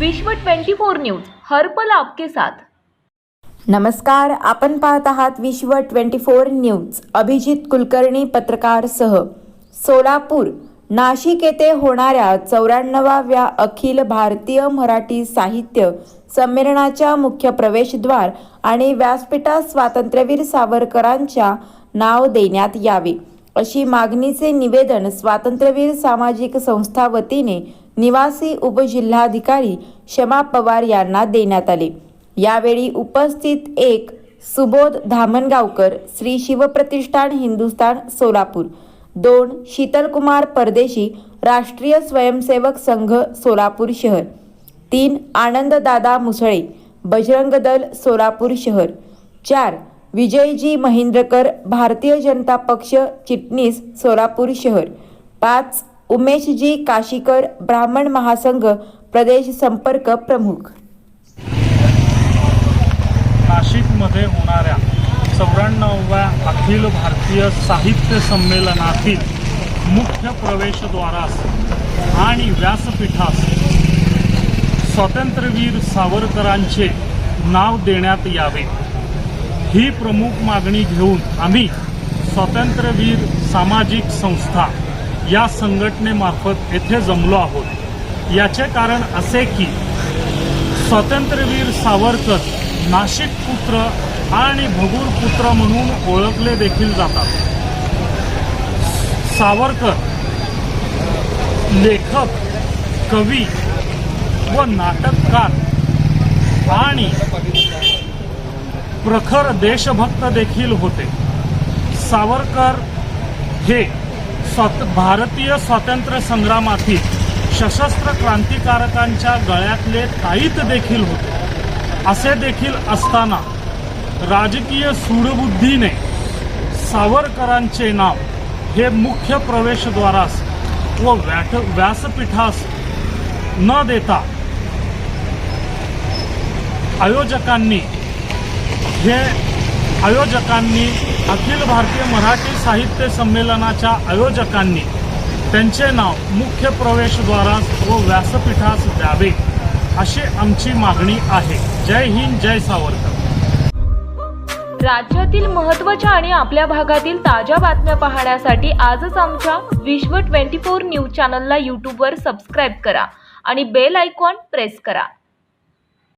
विश्व 24 न्यूज हर्पल आपके साथ. नमस्कार आपण पाहत आहात विश्व 24 न्यूज अभिजित कुलकर्णी पत्रकारसह सोलापूर नाशिक येथे होणाऱ्या चौऱ्याण्णवाव्या अखिल भारतीय मराठी साहित्य संमेलनाच्या मुख्य प्रवेशद्वार आणि व्यासपीठात स्वातंत्र्यवीर सावरकरांच्या नाव देण्यात यावे. अशी मागणीचे निवेदन स्वातंत्र्यवीर सामाजिक संस्था वतीने निवासी उपजिल्हाधिकारी शमा पवार यांना देण्यात आले. यावेळी उपस्थित एक सुबोध धामणगावकर श्री शिवप्रतिष्ठान हिंदुस्थान सोलापूर दोन शीतलकुमार परदेशी राष्ट्रीय स्वयंसेवक संघ सोलापूर शहर तीन आनंददादा मुसळे बजरंग दल सोलापूर शहर चार विजयजी महेंद्रकर भारतीय जनता पक्ष चिटणीस सोलापूर शहर. पाच उमेशजी काशीकर ब्राह्मण महासंघ प्रदेश संपर्क प्रमुख. नाशिकमध्ये होणाऱ्या चौऱ्याण्णवव्या अखिल भारतीय साहित्य संमेलनातील मुख्य प्रवेशद्वारास आणि व्यासपीठास स्वातंत्र्यवीर सावरकरांचे नाव देण्यात यावे. ही प्रमुख मागणी घेऊन आम्ही स्वातंत्र्यवीर सामाजिक संस्था या संघटनेमार्फत येथे जमलो आहोत. याचे कारण असे की स्वातंत्र्यवीर सावरकर नाशिक पुत्र आणि भगूर पुत्र म्हणून ओळखले देखील जातात. सावरकर लेखक कवी व नाटककार आणि प्रखर देशभक्त देखील होते. सावरकर हे स्वात भारतीय स्वातंत्र्य संग्रामातील सशस्त्र क्रांतिकारकांच्या गळ्यातले ताईत देखील होते. असे देखील असताना राजकीय सूडबुद्धीने सावरकरांचे नाव हे मुख्य प्रवेशद्वारास व व्याट व्यासपीठास न देता आयोजकांनी हे आयोजकांनी अखिल भारतीय मराठी साहित्य संमेलनाच्या आयोजकांनी त्यांचे नाव मुख्य प्रवेशद्वारास व व्यासपीठास द्यावे अशी आमची मागणी आहे. जय हिंद जय सावरकर. राज्यातील महत्त्वाच्या आणि आपल्या भागातील ताज्या बातम्या पाहण्यासाठी आजच आमच्या विश्व 24 न्यूज चॅनलला यूट्यूबवर सबस्क्राईब करा आणि बेल आयकॉन प्रेस करा.